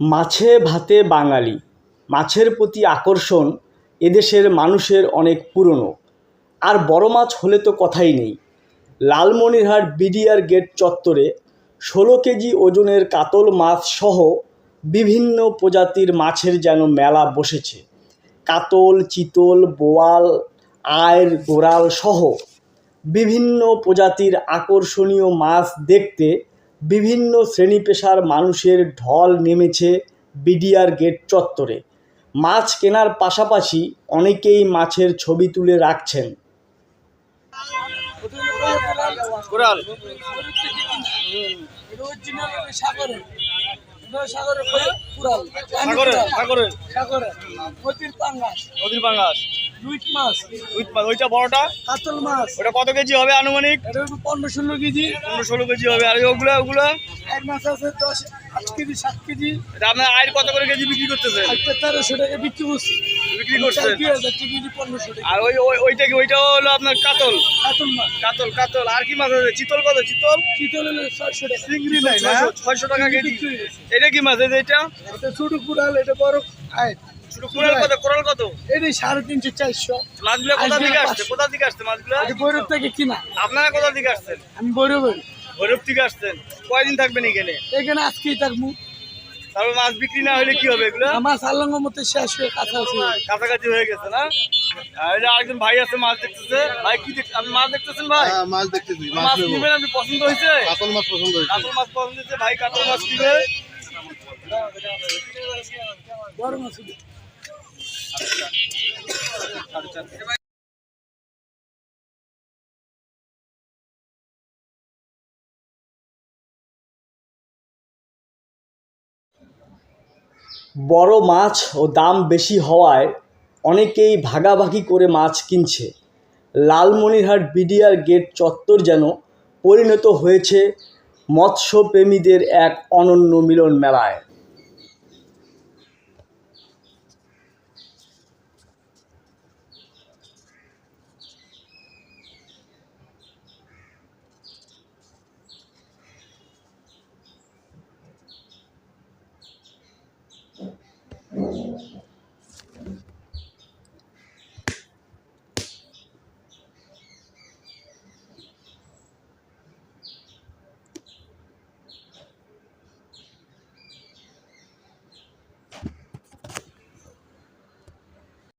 মাছে ভাতে বাঙালি। মাছের প্রতি আকর্ষণ এদেশের মানুষের অনেক পুরনো। আর বড় মাছ হলে তো কথাই নেই। লালমনিরহাট বিডিআর গেট চত্বরে ষোলো কেজি ওজনের কাতল মাছ সহ বিভিন্ন প্রজাতির মাছের যেন মেলা বসেছে। কাতল, চিতল, বোয়াল আয়ের গোড়াল সহ বিভিন্ন প্রজাতির আকর্ষণীয় মাছ দেখতে বিভিন্ন শ্রেণি পেশার মানুষের ঢল নেমেছে বিডিআর গেট চত্বরে মাছ কেনার পাশাপাশি অনেকেই মাছের ছবি তুলে রাখছেন কোরাল নদীর পাঙ্গাস, নদীর পাঙ্গাস। মাছ, উইথ মাছ ওইটা বড়টা? কাতল মাছ। ওটা কত কেজি হবে আনুমানিক? এটা পনেরো ষোলো কেজি। পনেরো ষোলো কেজি হবে। আর ওগুলো ওগুলো? এক মাছ আছে দশ কেজি সাত কেজি। আপনার আয়ের কত করে কেজি বিক্রি করতেছেন? একটা তেরোশো টাকা বিক্রি করছি। বিক্রি করছেন? দুই হাজার কেজি পনেরোশো টাকা। আর ওই ওই- ওইটা কি ওইটা হলো আপনার কাতল? কাতল মাছ। কাতল কাতল। আর কি মাছ আছে? চিতল কত? চিতল? চিতল হলো ছয়শো টাকা। চিংড়ি নাই ছয়শো টাকা কেজি। বিক্রি এটা কি মাছ? এটা ছোট কুড়াল এটা বড় আয়। কোরাল কত? কোরাল কত? এটা সাড়ে তিনশো চারশো। মাছগুলো কোথা থেকে আসছে? পাঁচশো। কোথা থেকে আসছে মাছগুলো? এটা বৈরব থেকে কিনা। আপনারা কোথা থেকে আসছেন? আমি বৈরব ভৈরব থেকে আসছেন। কয়দিন থাকবেন এখানে? এখানে আজকেই থাকব। তারপর মাছ বিক্রি না হলে কি হবে এগুলো? আমার সালঙ্গ মতো শেষ হয়ে কাছে আছে কাছাকাছি হয়ে গেছে না? আরেকজন ভাই আছে মাছ দেখতেছে। ভাই কি দেখ আপনি মাছ দেখতেছেন ভাই? হ্যাঁ, মাছ দেখতেছি মাছ মাছ নেব। আপনি পছন্দ হয়েছে? কাতল মাছ পছন্দ হয়েছে। কাতল মাছ পছন্দ হয়েছে ভাই কাতল মাছ নিবে বড় মাছ। বড় মাছ ও দাম বেশি হওয়ায় অনেকেই ভাগাভাগি করে মাছ কিনছে। লালমনিরহাট বিডিআর গেট চত্বর যেন পরিণত হয়েছে মৎস্যপ্রেমীদের এক অনন্য মিলন মেলায়।